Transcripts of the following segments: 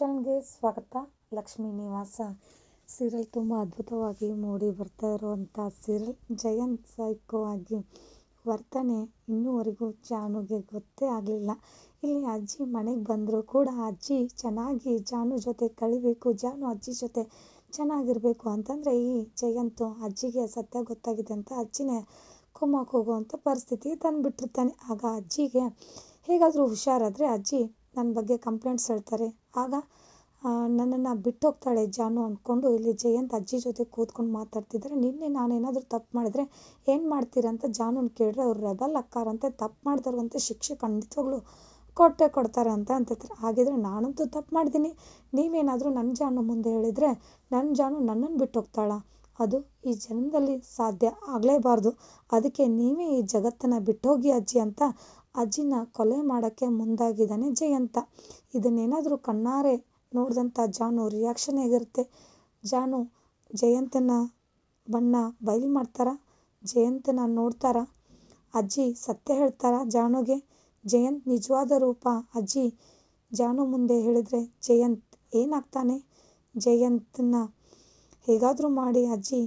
ಚಾನಲ್ಗೆ ಸ್ವಾಗತ. ಲಕ್ಷ್ಮೀ ನಿವಾಸ. ಸೀರಿಯಲ್ ತುಂಬ ಅದ್ಭುತವಾಗಿ ಮೂಡಿ ಬರ್ತಾ ಇರುವಂಥ ಸೀರಿಯಲ್. ಜಯಂತ್ ಸೈಕೋ ಆಗಿ ವರ್ತನೆ ಇನ್ನೂವರೆಗೂ ಜಾನುಗೆ ಗೊತ್ತೇ ಆಗಲಿಲ್ಲ. ಇಲ್ಲಿ ಅಜ್ಜಿ ಮನೆಗೆ ಬಂದರೂ ಕೂಡ ಅಜ್ಜಿ ಚೆನ್ನಾಗಿ ಜಾನು ಜೊತೆ ಕಳಿಬೇಕು, ಜಾನು ಅಜ್ಜಿ ಜೊತೆ ಚೆನ್ನಾಗಿರಬೇಕು ಅಂತಂದರೆ ಈ ಜಯಂತು ಅಜ್ಜಿಗೆ ಸತ್ಯ ಗೊತ್ತಾಗಿದೆ ಅಂತ ಅಜ್ಜಿನೇ ಕುಮ್ಮಕ್ಕೆ ಹೋಗುವಂಥ ಪರಿಸ್ಥಿತಿ ತಂದುಬಿಟ್ಟಿರ್ತಾನೆ. ಆಗ ಅಜ್ಜಿಗೆ ಹೇಗಾದರೂ ಹುಷಾರಾದರೆ ಅಜ್ಜಿ ನನ್ನ ಬಗ್ಗೆ ಕಂಪ್ಲೇಂಟ್ಸ್ ಹೇಳ್ತಾರೆ. ಆಗ ನನ್ನನ್ನು ಬಿಟ್ಟು ಹೋಗ್ತಾಳೆ ಜಾನು ಅಂದ್ಕೊಂಡು ಇಲ್ಲಿ ಜಯಂತ್ ಅಜ್ಜಿ ಜೊತೆ ಕೂತ್ಕೊಂಡು ಮಾತಾಡ್ತಿದ್ದಾರೆ ನಿನ್ನೆ ನಾನೇನಾದರೂ ತಪ್ಪು ಮಾಡಿದ್ರೆ ಏನು ಮಾಡ್ತೀರಂತ ಜಾನುನ ಕೇಳಿದ್ರೆ ಅವ್ರು ರೆಬಲ್ ಅಕ್ಕಾರಂತೆ ತಪ್ಪು ಮಾಡಿದವ್ರಿಗಂತೆ ಶಿಕ್ಷೆ ಖಂಡಿತವಾಗ್ಲೂ ಕೊಟ್ಟೆ ಕೊಡ್ತಾರೆ ಅಂತ ಅಂತಿರ್ತಾರೆ. ಹಾಗಿದ್ರೆ ನಾನಂತೂ ತಪ್ಪು ಮಾಡಿದ್ದೀನಿ. ನೀವೇನಾದರೂ ನನ್ನ ಜಾನು ಮುಂದೆ ಹೇಳಿದರೆ ನನ್ನ ಜಾನು ನನ್ನನ್ನು ಬಿಟ್ಟು ಹೋಗ್ತಾಳ ಅದು ಈ ಜನ್ಮದಲ್ಲಿ ಸಾಧ್ಯ ಆಗಲೇಬಾರ್ದು. ಅದಕ್ಕೆ ನೀವೇ ಈ ಜಗತ್ತನ್ನು ಬಿಟ್ಟೋಗಿ ಅಜ್ಜಿ ಅಂತ ಅಜ್ಜಿನ ಕೊಲೆ ಮಾಡೋಕ್ಕೆ ಮುಂದಾಗಿದ್ದಾನೆ ಜಯಂತ. ಇದನ್ನೇನಾದರೂ ಕಣ್ಣಾರೆ ನೋಡಿದಂಥ ಜಾನು ರಿಯಾಕ್ಷನ್ ಹೇಗಿರುತ್ತೆ? ಜಾನು, ಜಯಂತನ ಬಣ್ಣ ಬಯಲು ಮಾಡ್ತಾರಾ? ಜಯಂತನ ನೋಡ್ತಾರಾ? ಅಜ್ಜಿ ಸತ್ಯ ಹೇಳ್ತಾರಾ ಜಾನುಗೆ? ಜಯಂತ್ ನಿಜವಾದ ರೂಪ? ಅಜ್ಜಿ ಜಾನು ಮುಂದೆ ಹೇಳಿದರೆ ಜಯಂತ್ ಏನಾಗ್ತಾನೆ? ಜಯಂತನ ಹೇಗಾದರೂ ಮಾಡಿ ಅಜ್ಜಿ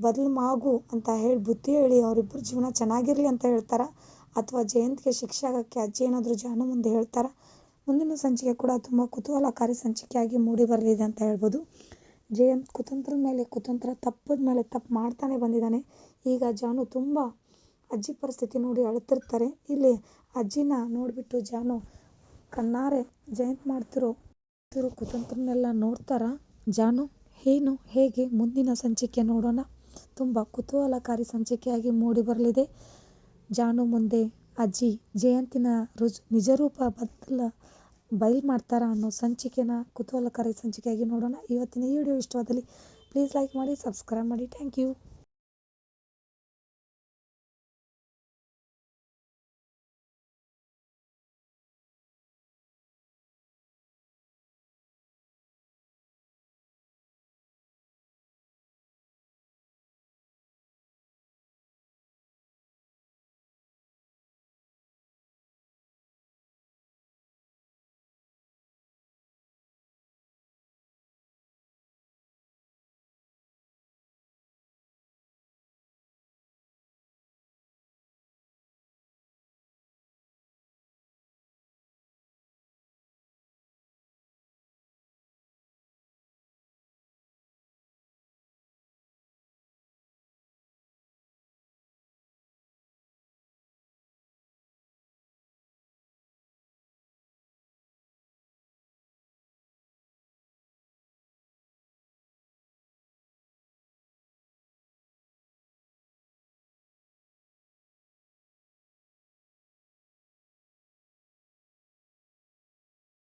ಬದಲು ಮಾಗು ಅಂತ ಹೇಳಿ, ಬುದ್ಧಿ ಹೇಳಿ ಅವರಿಬ್ಬರ ಜೀವನ ಚೆನ್ನಾಗಿರಲಿ ಅಂತ ಹೇಳ್ತಾರಾ? ಅಥವಾ ಜಯಂತಿಗೆ ಶಿಕ್ಷೆ ಆಗೋಕ್ಕೆ ಅಜ್ಜಿ ಏನಾದರೂ ಜಾನು ಮುಂದೆ ಹೇಳ್ತಾರಾ? ಮುಂದಿನ ಸಂಚಿಕೆ ಕೂಡ ತುಂಬ ಕುತೂಹಲಕಾರಿ ಸಂಚಿಕೆಯಾಗಿ ಮೂಡಿ ಬರಲಿದೆ ಅಂತ ಹೇಳ್ಬೋದು. ಜಯಂತ್ ಕುತಂತ್ರದ ಮೇಲೆ ಕುತಂತ್ರ, ತಪ್ಪದ ಮೇಲೆ ತಪ್ಪು ಮಾಡ್ತಾನೆ ಬಂದಿದ್ದಾನೆ. ಈಗ ಜಾನು ತುಂಬ ಅಜ್ಜಿ ಪರಿಸ್ಥಿತಿ ನೋಡಿ ಅಳುತ್ತಿರ್ತಾರೆ ಇಲ್ಲಿ ಅಜ್ಜಿನ ನೋಡಿಬಿಟ್ಟು ಜಾನು, ಕಣ್ಣಾರೆ, ಜಯಂತ್ ಮಾಡ್ತಿರೋ ಮಾಡ್ತಿರೋ ಕುತಂತ್ರನೆಲ್ಲ ನೋಡ್ತಾರಾ? ಜಾನು, ಏನು, ಹೇಗೆ? ಮುಂದಿನ ಸಂಚಿಕೆ ನೋಡೋಣ. ತುಂಬ ಕುತೂಹಲಕಾರಿ ಸಂಚಿಕೆಯಾಗಿ ಮೂಡಿ ಬರಲಿದೆ. ಜಾನು ಮುಂದೆ ಅಜ್ಜಿ ಜಯಂತಿನ ರುಜು ನಿಜರೂಪ ಬದಲ ಬಯಲು ಮಾಡ್ತಾರಾ ಅನ್ನೋ ಸಂಚಿಕೆನ, ಕುತೂಹಲಕಾರಿ ಸಂಚಿಕೆಯಾಗಿ ನೋಡೋಣ. ಇವತ್ತಿನ ಈ ವಿಡಿಯೋ ಇಷ್ಟವಾದಲ್ಲಿ ಪ್ಲೀಸ್ ಲೈಕ್ ಮಾಡಿ ಸಬ್ಸ್ಕ್ರೈಬ್ ಮಾಡಿ. Thank you